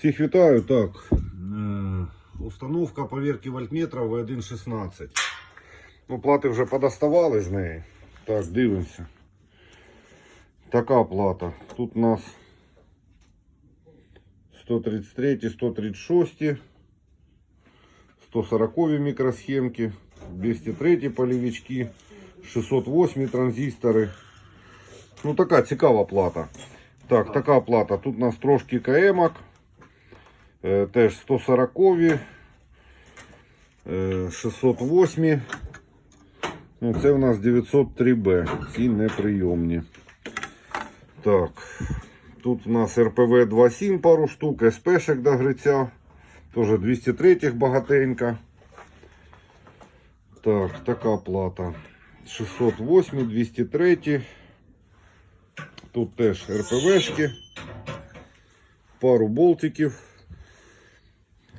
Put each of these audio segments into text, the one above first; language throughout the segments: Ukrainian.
Всіх вітаю. Так. Е, установка поверки вольтметра V1.16. Ну, плати вже подоставали з неї. Так, дивимося. Така плата. Тут у нас 133, 136, 140 мікросхемки, 203 полівички, 608 транзистори. Ну, така цікава плата. Так, така плата. Тут у нас трошки КМок. Е, Теж 140, е, 608. Ну, це у нас 903Б. Ці неприйомні. Так. Тут у нас РПВ 2.7 пару штук, СПшек до гриця. Тоже 203 багатенька. Так, така плата. 608, 203. Тут теж РПВшки. Пару болтиків.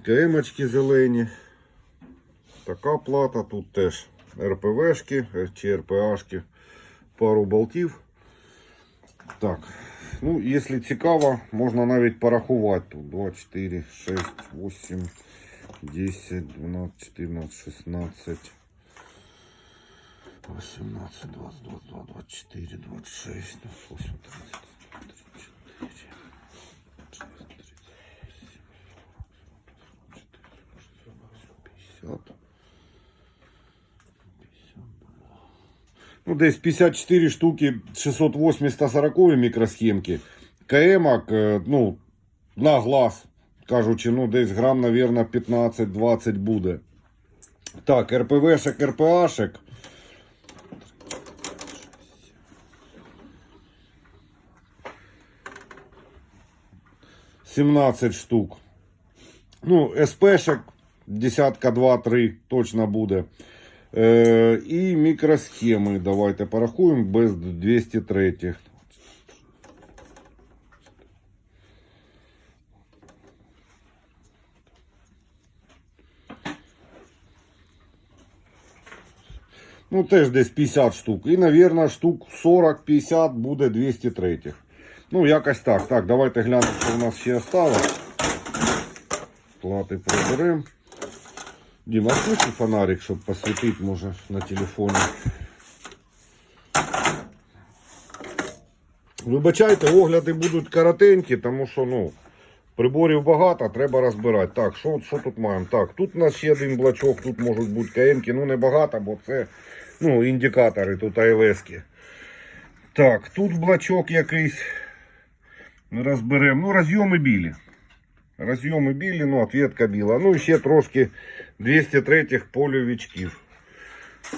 КМочки зелені. Така плата. Тут теж РПВшки чи РПАшки. Пару болтів. Так. Ну, якщо цікаво, можна навіть порахувати. Тут 2, 4, 6, 8, 10, 12, 14, 16, 18, 20, 22, 24, 26, 28, 30, 34, 50. Ну, десь 54 штуки 608 140 мікросхемки. КМок, е, ну, на глаз, кажучи, ну, десь грам, наверное, 15-20 буде. Так, РПВшек, РПАшек. Сімнадцять штук. Ну, СПшек десятка, два, три точно буде. І мікросхеми. Давайте порахуємо без 203. Ну, теж десь 50 штук. І, мабуть, штук 40-50 буде 203. Ну, якось так. Так, давайте глянемо, що у нас ще осталось. Плати приберемо. Діма, включи фонарик, щоб посвітити, може, на телефоні. Вибачайте, огляди будуть коротенькі, тому що, ну, приборів багато, треба розбирати. Так, що, тут маємо? Так, тут у нас ще один блочок, тут можуть бути КМки, ну не багато, бо це ну, індикатори, тут АЛСки. Так, тут блочок якийсь. Ми розберемо. Ну, розйоми білі. Розйоми білі, ну, ответка біла. Ну, і ще трошки 203 польовичків.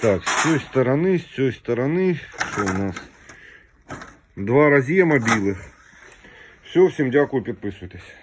Так, з цієї сторони, з цієї сторони, що у нас? Два роз'єма білих. Все, всім дякую, підписуйтесь.